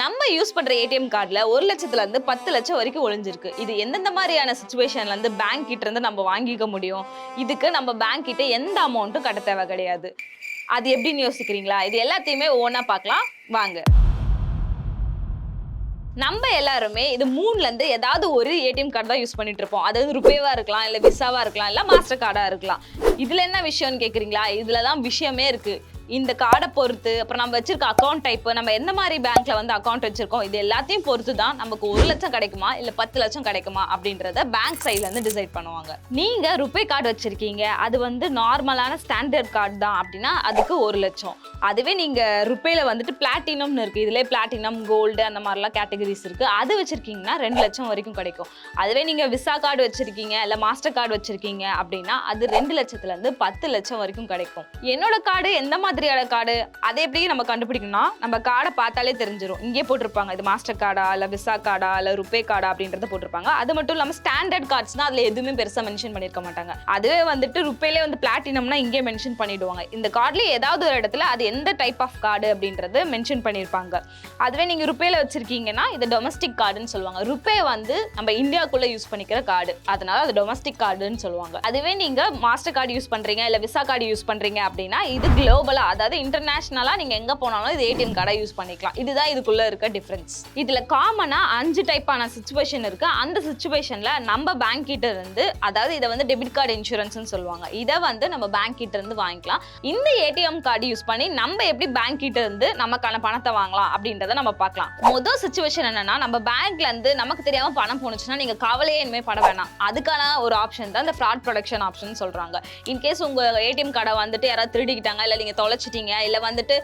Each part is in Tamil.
நம்ம யூஸ் பண்ற ஏடிஎம் கார்டுல ஒரு லட்சத்துல இருந்து பத்து லட்சம் வரைக்கும் ஒளிஞ்சிருக்கு. இது எந்தெந்த மாதிரியான சுச்சுவேஷன்ல இருந்து பேங்க் கிட்ட இருந்து நம்ம வாங்கிக்க முடியும்? இதுக்கு நம்ம பேங்க் கிட்ட எந்த அமௌண்ட்டும் கட்ட தேவை கிடையாது. அது எப்படின்னு யோசிக்கிறீங்களா? இது எல்லாத்தையுமே ஓனா பார்க்கலாம். வாங்க. நம்ம எல்லாருமே இது மூணுலேருந்து ஏதாவது ஒரு ஏடிஎம் கார்டு தான் யூஸ் பண்ணிட்டு இருப்போம். அதாவது ருபேவா இருக்கலாம் இல்லை விசாவா இருக்கலாம் இல்லை மாஸ்டர் கார்டா இருக்கலாம். இதுல என்ன விஷயம்னு கேட்குறீங்களா இதுல தான் விஷயமே இருக்கு. இந்த கார்டை பொறுத்து அப்புறம் நம்ம வச்சிருக்க அக்கௌண்ட் டைப் நம்ம எந்த மாதிரி பேங்க்ல வந்து அக்கௌண்ட் வச்சிருக்கோம் இது எல்லாத்தையும் பொறுத்து தான் நமக்கு ஒரு லட்சம் கிடைக்குமா இல்ல பத்து லட்சம் கிடைக்குமா அப்படின்றத பேங்க் சைட்ல இருந்து டிசைட் பண்ணுவாங்க. நீங்க ருபே கார்டு வச்சிருக்கீங்க அது வந்து நார்மலான ஸ்டாண்டர்ட் கார்டு தான் அப்படின்னா அதுக்கு ஒரு லட்சம். அதுவே நீங்க ருபேல வந்துட்டு பிளாட்டினம்னு இருக்கு இதுல பிளாட்டினம் கோல்டு அந்த மாதிரிலாம் கேட்டகரிஸ் இருக்கு அது வச்சிருக்கீங்கன்னா ரெண்டு லட்சம் வரைக்கும் கிடைக்கும். அதுவே நீங்க விசா கார்டு வச்சிருக்கீங்க இல்ல மாஸ்டர் கார்டு வச்சிருக்கீங்க அப்படின்னா அது ரெண்டு லட்சத்துல இருந்து பத்து லட்சம் வரைக்கும் கிடைக்கும். என்னோட கார்டு எந்த மாதிரி மாதிரியான கார்டு அதை எப்படி நம்ம கண்டுபிடிக்கணும்னா நம்ம கார்டை பார்த்தாலே தெரிஞ்சிடும் இங்கே போட்டிருப்பாங்க. இது மாஸ்டர் கார்டா இல்லை விசா கார்டா இல்லை ருபே கார்டா அப்படின்றத போட்டிருப்பாங்க. அது மட்டும் இல்லாமல் ஸ்டாண்டர்ட் கார்ட்ஸ்னா அதில் எதுவுமே பெருசாக மென்ஷன் பண்ணிருக்க மாட்டாங்க. அதுவே வந்துட்டு ருப்பேலே வந்து பிளாட்டினம்னா இங்கே மென்ஷன் பண்ணிடுவாங்க. இந்த கார்டில் ஏதாவது ஒரு இடத்துல அது எந்த டைப் ஆஃப் கார்டு அப்படின்றது மென்ஷன் பண்ணியிருப்பாங்க அதுவே நீங்கள் ருப்பேல வச்சிருக்கீங்கன்னா இது டொமஸ்டிக் கார்டுன்னு சொல்லுவாங்க. ருப்பே வந்து நம்ம இந்தியாவுக்குள்ளே யூஸ் பண்ணிக்கிற கார்டு அதனால அது டொமஸ்டிக் கார்டுன்னு சொல்லுவாங்க. அதுவே நீங்கள் மாஸ்டர் கார்டு யூஸ் பண்ணுறீங்க இல்லை விசா கார்டு யூஸ் பண்ணுறீங்க அப்படின்னா இது குளோபலாக அதாவது இன்டர்நேஷ்னலாக நீங்கள் எங்கே போனாலும் இது ஏடிஎம் கார்டை யூஸ் பண்ணிக்கலாம். இதுதான் இதுக்குள்ளே இருக்க டிஃப்ரென்ஸ் இதில் காமனாக அஞ்சு டைப்பான சுச்சுவேஷன் இருக்குது அந்த சுச்சுவேஷனில் நம்ம பேங்க் கிட்ட இருந்து அதாவது இதை வந்து டெபிட் கார்டு இன்சூரன்ஸ்னு சொல்லுவாங்க. இதை வந்து நம்ம பேங்க் கிட்ட இருந்து வாங்கிக்கலாம். இந்த ஏடிஎம் கார்டு யூஸ் பண்ணி நம்ம எப்படி பேங்க் கிட்ட இருந்து நமக்கான பணத்தை வாங்கலாம் அப்படின்றத நம்ம பார்க்கலாம். முதல் சுச்சுவேஷன் என்னன்னா நம்ம பேங்க்லேருந்து நமக்கு தெரியாமல் பணம் போனுச்சுன்னா நீங்கள் கவலையே இனிமேல் பட வேணாம். அதுக்கான ஒரு ஆப்ஷன் தான் இந்த ஃப்ராட் ப்ரொடக்ஷன் ஆப்ஷன் சொல்கிறாங்க இன்கேஸ் உங்கள் ஏடிஎம் கார்டை வந்துட்டு யாராவது திருடிக்கிட்டாங்க இல்லை நீங்கள் தொலை வச்சுட்டீங்க? இல்லை வந்துட்டு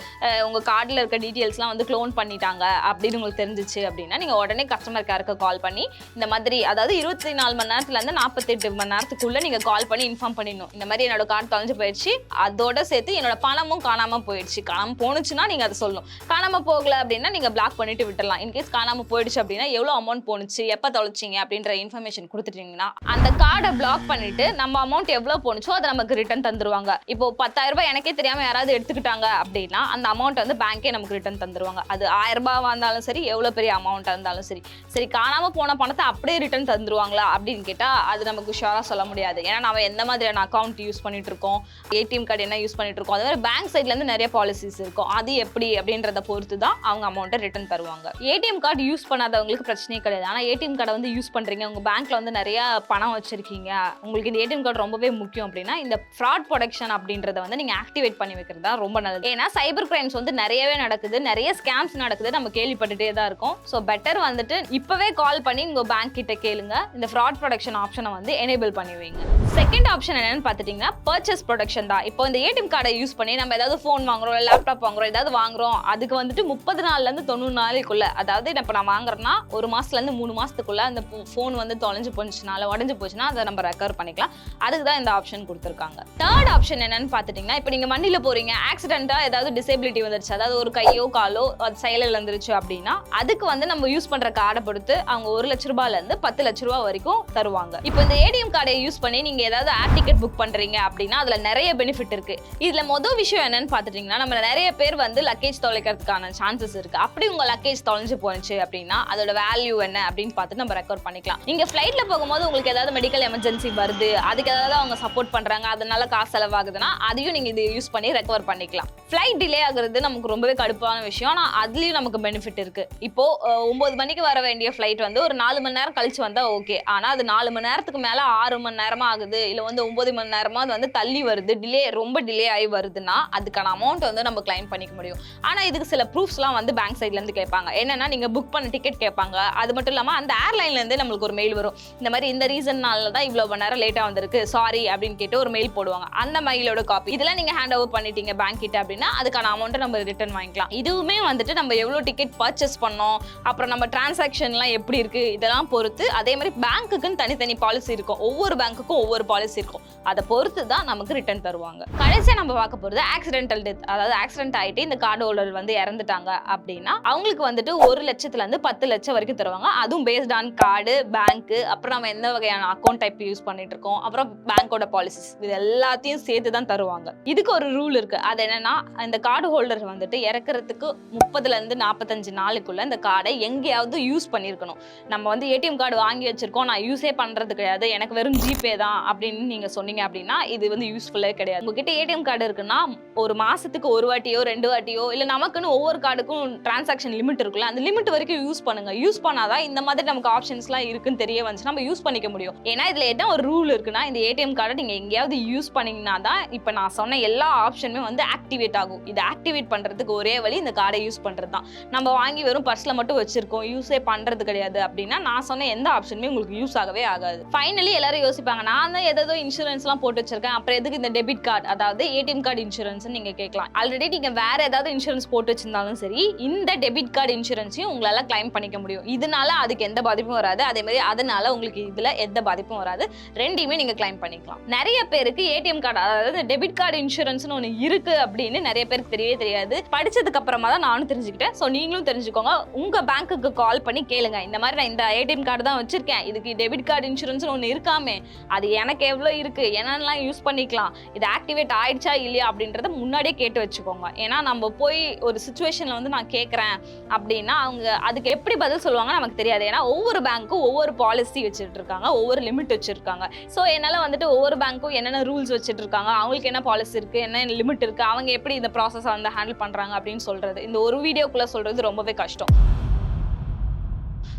உங்கள் கார்டில் இருக்க டீட்டெயில்ஸ்லாம் வந்து க்ளோன் பண்ணிட்டாங்க அப்படின்னு உங்களுக்கு தெரிஞ்சிச்சு அப்படின்னா நீங்கள் உடனே கஸ்டமர் கேருக்கு கால் பண்ணி இந்த மாதிரி அதாவது இருபத்தி நாலு மணி நேரத்துலேருந்து நாற்பத்தெட்டு மணி நேரத்துக்குள்ளே நீங்கள் கால் பண்ணி இன்ஃபார்ம் பண்ணிடணும். இந்த மாதிரி என்னோட கார்டு தொலைஞ்சு போயிடுச்சு. அதோட சேர்த்து என்னோட பணமும் காணாமல் போயிடுச்சு. காணாமல் போணுச்சுன்னா நீங்கள் அதை சொல்லணும். காணாமல் போகலை அப்படின்னா நீங்கள் பிளாக் பண்ணிட்டு விட்டுறலாம். இன்கேஸ் காணாமல் போயிடுச்சு அப்படின்னா எவ்வளோ அமௌண்ட் போணுச்சு? எப்போ தொலைச்சிங்க? அப்படின்ற இன்ஃபர்மேஷன் கொடுத்துட்டீங்கன்னா அந்த கார்டை பிளாக் பண்ணிட்டு நம்ம அமௌண்ட் எவ்வளோ போணுச்சோ அதை நமக்கு ரிட்டர்ன் தந்துருவாங்க. இப்போ பத்தாயிரம் ரூபாய் எனக்கே தெரியாமல் யாராவது எடுத்துக்கிட்டாங்க அப்படின்னா அந்த அமௌண்ட் வந்து பேங்கே நமக்கு ரிட்டர்ன் தந்துருவாங்க. அது ஆயிரம் ரூபாவா இருந்தாலும் சரி எவ்வளோ பெரிய அமௌண்ட்டாக இருந்தாலும் சரி. சரி காணாமல் போன பணத்தை அப்படியே ரிட்டர்ன் தந்துருவாங்களா அப்படின்னு கேட்டால் அது நமக்கு ஷோராக சொல்ல முடியாது. ஏன்னா நம்ம எந்த மாதிரியான அக்கௌண்ட் யூஸ் பண்ணிட்டு இருக்கோம் ஏடிஎம் கார்டு என்ன யூஸ் பண்ணிட்டு இருக்கோம் அதே மாதிரி பேங்க் சைட்லேருந்து நிறைய பாலிசிஸ் இருக்கும். அது எப்படி அப்படின்றத பொறுத்து தான் அவங்க அமௌண்ட்டை ரிட்டர்ன் தருவாங்க. ஏடிஎம் கார்டு யூஸ் பண்ணாதவங்களுக்கு பிரச்சனையே கிடையாது. ஆனால் ஏடிஎம் கார்டை வந்து யூஸ் பண்ணுறீங்க உங்கள் பேங்க்கில் வந்து நிறைய பணம் வச்சிருக்கீங்க உங்களுக்கு இந்த ஏடிஎம் கார்டு ரொம்பவே முக்கியம் அப்படின்னா இந்த ஃப்ராட் ப்ரொடக்ஷன் அப்படின்றத வந்து நீங்கள் ஆக்டிவேட் பண்ணி வைக்கிறது தான் ரொம்ப நல்லது. ஏன்னா சைபர் கிரைம்ஸ் வந்து நிறையவே நடக்குது. நிறைய ஸ்கேம்ஸ் நடக்குது. நம்ம கேள்விப்பட்டுட்டே தான் இருக்கோம். ஸோ பெட்டர் வந்துட்டு இப்போவே கால் பண்ணி உங்கள் பேங்க் கிட்ட கேளுங்க. இந்த ஃப்ராட் ப்ரொடக்ஷன் ஆப்ஷனை வந்து எனேபிள் பண்ணி வைங்க. செகண்ட் ஆப்ஷன் என்னன்னு பார்த்துட்டிங்கன்னா பர்ச்சேஸ் ப்ரொடக்ஷன் தான். இப்போ இந்த ஏடிஎம் கார்டை யூஸ் பண்ணி நம்ம ஏதாவது ஃபோன் வாங்குறோம் லேப்டாப் வாங்குறோம் ஏதாவது வாங்குறோம். அதுக்கு வந்துட்டு முப்பது நாள்லேருந்து தொண்ணூறு நாளைக்குள்ள அதாவது இப்போ நான் வாங்குறேன்னா ஒரு மாதத்துலேருந்து மூணு மாதத்துக்குள்ள அந்த ஃபோன் வந்து தொலைஞ்சு போச்சுனால உடஞ்சு போச்சுன்னா அதை நம்ம ரெக்கவர் பண்ணிக்கலாம். அதுக்கு தான் இந்த ஆப்ஷன் கொடுத்துருக்காங்க. தேர்ட் ஆப்ஷன் என்னன்னு பார்த்துட்டிங்கன்னா இப்போ நீங்கள் நீங்க போகிறீங்க ஆக்சிடென்ட்டாக ஏதாவது டிசேபிலிட்டி வந்துருச்சு அதாவது ஒரு கையோ காலோ அது செயலில் வந்துருச்சு அப்படின்னா அதுக்கு வந்து நம்ம யூஸ் பண்ணுற கார்டை பொறுத்து அவங்க ஒரு லட்ச ரூபாயிலேருந்து பத்து லட்ச ரூபா வரைக்கும் தருவாங்க. இப்போ இந்த ஏடிஎம் கார்டை யூஸ் பண்ணி நீங்கள் ஏதாவது ஏர் டிக்கெட் புக் பண்ணுறீங்க அப்படின்னா அதில் நிறைய பெனிஃபிட் இருக்குது இதில் மொதல் விஷயம் என்னன்னு பார்த்துட்டீங்கன்னா நம்ம நிறைய பேர் வந்து லக்கேஜ் தொலைக்கிறதுக்கான சான்சஸ் இருக்குது அப்படி உங்கள் லக்கேஜ் தொலைஞ்சு போனுச்சு அப்படின்னா அதோட வேல்யூ என்ன அப்படின்னு பார்த்து நம்ம ரெக்கவர் பண்ணிக்கலாம். நீங்கள் ஃப்ளைட்டில் போகும்போது உங்களுக்கு ஏதாவது மெடிக்கல் எமர்ஜென்சி வருது அதுக்கு ஏதாவது அவங்க சப்போர்ட் பண்ணுறாங்க அதனால காசு செலவாகுதுன்னா அதையும் நீங்கள் இது யூஸ் பண்ணி ரெக்கவர் பண்ணிக்கலாம். ஃப்ளைட் டிலே ஆகுறது நமக்கு ரொம்பவே கடுப்பான விஷயம். ஆனால் அதுலேயும் நமக்கு பெனிஃபிட் இருக்குது இப்போது ஒம்பது மணிக்கு வர வேண்டிய ஃப்ளைட் வந்து ஒரு நாலு மணி நேரம் கழிச்சு வந்தால் ஓகே ஆனால் அது நாலு மணி நேரத்துக்கு மேலே ஆறு மணி நேரமாக ஆகுது. இல்லை வந்து ஒம்பது மணி நேரமாக அது வந்து தள்ளி வருது. டிலே ரொம்ப டிலே ஆகி வருதுன்னா அதுக்கான அமௌண்ட் வந்து நம்ம கிளைம் பண்ணிக்க முடியும். ஆனால் இதுக்கு சில ப்ரூஃப்ஸ்லாம் வந்து பேங்க் சைட்லேருந்து கேட்பாங்க. என்னென்னா நீங்கள் புக் பண்ண டிக்கெட் கேட்பாங்க. அது மட்டும் இல்லாமல் அந்த ஏர்லைன்லேருந்து நம்மளுக்கு ஒரு மெயில் வரும். இந்த மாதிரி இந்த ரீசன்னால தான் இவ்வளோ மணி நேரம் லேட்டாக வந்திருக்கு. சாரி அப்படின்னு கேட்டு ஒரு மெயில் போடுவாங்க. அந்த மெயிலோட காப்பி இதெல்லாம் நீங்கள் ஹேண்ட் ஓவர் பண்ணிட்டீங்க பேங்க் கிட்ட அப்படின்னா அதுக்கான அமௌண்ட்டை நம்ம ரிட்டர்ன் வாங்கிக்கலாம். இதுவுமே வந்துட்டு நம்ம எவ்வளோ டிக்கெட் பர்ச்சேஸ் பண்ணோம் அப்புறம் நம்ம டிரான்சாக்ஷன்லாம் எப்படி இருக்குது இதெல்லாம் பொறுத்து அதே மாதிரி பேங்க்குக்குன்னு தனித்தனி பாலிசி இருக்கும். ஒவ்வொரு பேங்க்குக்கும் ஒவ்வொரு பாலிசி இருக்கும். அதை பொறுத்து தான் நமக்கு ரிட்டர்ன் தருவாங்க. கடைசியாக நம்ம பார்க்க போகிறது ஆக்சிடென்டல் டெத் அதாவது ஆக்சிடென்ட் ஆகிட்டு இந்த கார்டு ஹோல்டர் வந்து இறந்துட்டாங்க அப்படின்னா அவங்களுக்கு வந்துட்டு ஒரு லட்சத்துலேருந்து பத்து லட்சம் வரைக்கும் தருவாங்க. அதுவும் பேஸ்ட் ஆன் கார்டு பேங்க்கு அப்புறம் நம்ம எந்த வகையான அக்கௌண்ட் டைப் யூஸ் பண்ணிட்டு இருக்கோம் அப்புறம் பேங்கோட பாலிசிஸ் இது எல்லாத்தையும் சேர்த்து தான் தருவாங்க. இதுக்கு ஒரு ரூல் இருக்கு. அது என்னன்னா இந்த கார்டு ஹோல்டர் வந்துட்டு இறக்குறதுக்கு முப்பதுல இருந்து நாற்பத்தஞ்சு நாளுக்குள்ள இந்த கார்டை எங்கேயாவது யூஸ் பண்ணியிருக்கணும் நம்ம வந்து ஏடிஎம் கார்டு வாங்கி வச்சிருக்கோம். நான் யூஸே பண்றது கிடையாது. எனக்கு வெறும் ஜிபே தான் அப்படின்னு நீங்க சொன்னீங்க அப்படின்னா இது வந்து யூஸ்ஃபுல்லே கிடையாது. உங்ககிட்ட ஏடிஎம் கார்டு இருக்குன்னா ஒரு மாசத்துக்கு ஒரு வாட்டியோ ரெண்டு வாட்டியோ இல்ல நமக்குன்னு ஒவ்வொரு கார்டுக்கும் டிரான்சாக்ஷன் லிமிட் இருக்குல்ல அந்த லிமிட் வரைக்கும் யூஸ் பண்ணுங்க. யூஸ் பண்ணாதான் இந்த மாதிரி நமக்கு ஆப்ஷன்ஸ்லாம் இருக்குன்னு தெரிய வந்துச்சு. நம்ம யூஸ் பண்ணிக்க முடியும். ஏன்னா இதுல என்ன ஒரு ரூல் இருக்குன்னா இந்த ஏடிஎம் கார்டை நீங்க எங்கேயாவது யூஸ் பண்ணீங்கன்னா தான் இப்போ நான் சொன்ன எல்லா ஆப்ஷனுமே வந்து ஆக்டிவேட் ஆகும். இது ஆக்டிவேட் பண்றதுக்கு ஒரே வழி இந்த கார்டை யூஸ் பண்றது தான் நம்ம வாங்கி வெறும் பர்ஸ்ல மட்டும் வச்சிருக்கோம். யூஸே பண்றது கிடையாது. அப்படின்னா நான் சொன்ன எந்த ஆப்ஷனுமே உங்களுக்கு யூஸ் ஆகவே ஆகாது. ஃபைனலி எல்லாரும் யோசிப்பாங்க நான் தான் ஏதோ இன்சூரன்ஸ்லாம் போட்டு வச்சிருக்கேன். அப்புறம் எதுக்கு இந்த டெபிட் கார்டு அதாவது ஏடிஎம் கார்டு இன்சூரன்ஸ் நீங்க கேட்கலாம். ஆல்ரெடி நீங்க வேற ஏதாவது இன்சூரன்ஸ் போட்டு வச்சிருந்தாலும் சரி இந்த டெபிட் கார்டு இன்சூரன்ஸையும் உங்களால கிளைம் பண்ணிக்க முடியும். இதனால அதுக்கு எந்த பாதிப்பும் வராது. அதே மாதிரி அதனால உங்களுக்கு இதுல எந்த பாதிப்பும் வராது. ரெண்டையுமே நீங்க கிளைம் பண்ணிக்கலாம். நிறைய பேருக்கு ஏடிஎம் கார்டு அதாவது டெபிட் கார்டு இன்சூரன்ஸ்னு ஒன்று இருக்கு. அப்படின்னு நிறைய பேருக்கு தெரியவே தெரியாது. படிச்சதுக்கு அப்புறமா தான் நானும் தெரிஞ்சுக்கிட்டேன். ஸோ நீங்களும் தெரிஞ்சுக்கோங்க. உங்க பேங்க்குக்கு கால் பண்ணி கேளுங்க. இந்த மாதிரி நான் இந்த ஏடிஎம் கார்டு தான் வச்சிருக்கேன். இதுக்கு டெபிட் கார்டு இன்சூரன்ஸ் ஒன்று இருக்காமே. அது எனக்கு எவ்வளோ இருக்கு? என்னென்னலாம் யூஸ் பண்ணிக்கலாம்? இது ஆக்டிவேட் ஆயிடுச்சா இல்லையா அப்படின்றத முன்னாடியே கேட்டு வச்சுக்கோங்க. ஏன்னா நம்ம போய் ஒரு சுச்சுவேஷன்ல வந்து நான் கேட்குறேன் அப்படின்னா அவங்க அதுக்கு எப்படி பதில் சொல்லுவாங்க நமக்கு தெரியாது. ஏன்னா ஒவ்வொரு பேங்க்கும் ஒவ்வொரு பாலிசி வச்சுட்டு இருக்காங்க ஒவ்வொரு லிமிட் வச்சிருக்காங்க. ஸோ என்னால் வந்துட்டு ஒவ்வொரு பேங்க்கும் என்னென்ன ரூல்ஸ் வச்சுட்டு இருக்காங்க அவங்களுக்கு என்ன பாலிசி இருக்கு? என்ன லிமிட் இருக்குது அவங்க எப்படி இந்த ப்ராசஸ் வந்து ஹேண்டில் பண்ணுறாங்க அப்படின்னு சொல்கிறது இந்த ஒரு வீடியோக்குள்ளே சொல்கிறது ரொம்பவே கஷ்டம்.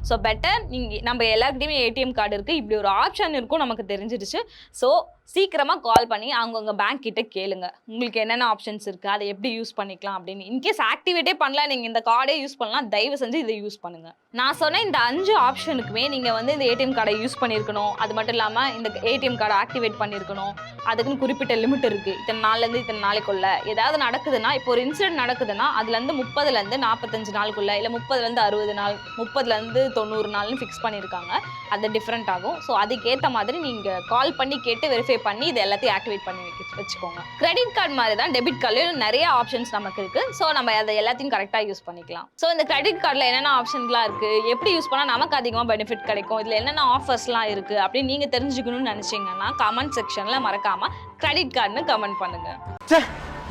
ஸோ பெட்டர் நீங்கள் நம்ம எல்லாருக்கிட்டையுமே ஏடிஎம் கார்டு இருக்குது இப்படி ஒரு ஆப்ஷன் இருக்கும் நமக்கு தெரிஞ்சிருச்சு. ஸோ சீக்கிரமாக கால் பண்ணி அவங்கவுங்க பேங்க் கிட்ட கேளுங்க. உங்களுக்கு என்னென்ன ஆப்ஷன்ஸ் இருக்குது அதை எப்படி யூஸ் பண்ணிக்கலாம் அப்படின்னு. இன்கேஸ் ஆக்டிவேட்டே பண்ணல நீங்கள் இந்த கார்டே யூஸ் பண்ணலாம். தயவு செஞ்சு இதை யூஸ் பண்ணுங்கள் நான் சொன்ன இந்த அஞ்சு ஆப்ஷனுக்குமே நீங்கள் வந்து இந்த ஏடிஎம் கார்டை யூஸ் பண்ணியிருக்கணும் அது மட்டும் இல்லாமல் இந்த ஏடிஎம் கார்டை ஆக்டிவேட் பண்ணியிருக்கணும் அதுக்குன்னு குறிப்பிட்ட லிமிட் இருக்குது இத்தனை நாள்லேருந்து இத்தனை நாளைக்குள்ள. ஏதாவது நடக்குதுன்னா இப்போ ஒரு இன்சிடென்ட் நடக்குதுன்னா அதுலேருந்து முப்பதுலேருந்து நாற்பத்தஞ்சு நாளுக்குள்ளே இல்லை முப்பதுலேருந்து அறுபது நாள் முப்பதுலேருந்து தொண்ணூறு நாள்னு ஃபிக்ஸ் பண்ணியிருக்காங்க அது டிஃப்ரெண்ட் ஆகும். ஸோ அதுக்கேற்ற மாதிரி நீங்கள் கால் பண்ணி கேட்டு வெரிஃபை பண்ணி இது எல்லாத்தையும் ஆக்டிவேட் பண்ணி வைக்க வச்சுக்கோங்க. கிரெடிட் கார்டு மாதிரி தான் டெபிட் கார்டுலையும் நிறைய ஆப்ஷன்ஸ் நமக்கு இருக்குது ஸோ நம்ம அதை எல்லாத்தையும் கரெக்டாக யூஸ் பண்ணிக்கலாம். ஸோ இந்த கிரெடிட் கார்டில் என்னென்ன ஆப்ஷன்ஸ்லாம் இருக்கு? எப்படி யூஸ் பண்ணால் நமக்கு அதிகமாக பெனிஃபிட் கிடைக்கும்? இதில் என்னென்ன ஆஃபர்ஸ்லாம் இருக்கு? அப்படின்னு நீங்கள் தெரிஞ்சுக்கணும்னு நினச்சிங்கன்னா கமெண்ட் செக்ஷனில் மறக்காம கிரெடிட் கார்டுன்னு கமெண்ட் பண்ணுங்க. ச்சே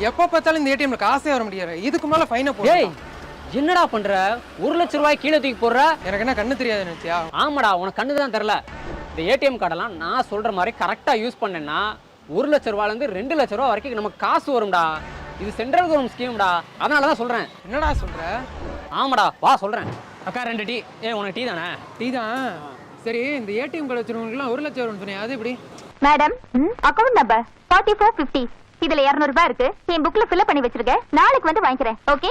எப்போ பார்த்தாலும் இந்த ஏடிஎம்ல காசே வர முடியாது. இதுக்கு மேல ஃபைனை போடு என்னடா பண்ற? ஒரு லட்ச ரூபாய் கீழே தூக்கி போடுற? எனக்கு என்ன கண்ணு தெரியாது நினைச்சியா ஆமாடா உனக்கு கண்ணு தான் தெரில இந்த ஏடிஎம் கார்டெல்லாம் நான் சொல்ற மாதிரி கரெக்டாக யூஸ் பண்ணேன்னா ஒரு லட்ச ரூபாயிலேருந்து ரெண்டு லட்ச ரூபா வரைக்கும் நமக்கு காசு வரும்டா. இது சென்ட்ரல் கவர்மெண்ட் ஸ்கீம்டா அதனால தான் சொல்கிறேன் என்னடா சொல்ற? ஆமாடா வா சொல்கிறேன் அக்கா ரெண்டு டீ. ஏ உனக்கு டீ தானே? டீ தான். சரி இந்த ஏடிஎம் கார்டு வச்சிருக்கவங்களுக்குலாம் ஒரு லட்சம் வரும்னு சொன்னேன். அது எப்படி? Madam account number forty four fifty இதுல இருநூறு ரூபாய் இருக்கு. என் புக்ல ஃபில் பண்ணி வச்சிருக்கேன் நாளைக்கு வந்து வாங்கிக்கிறேன். ஓகே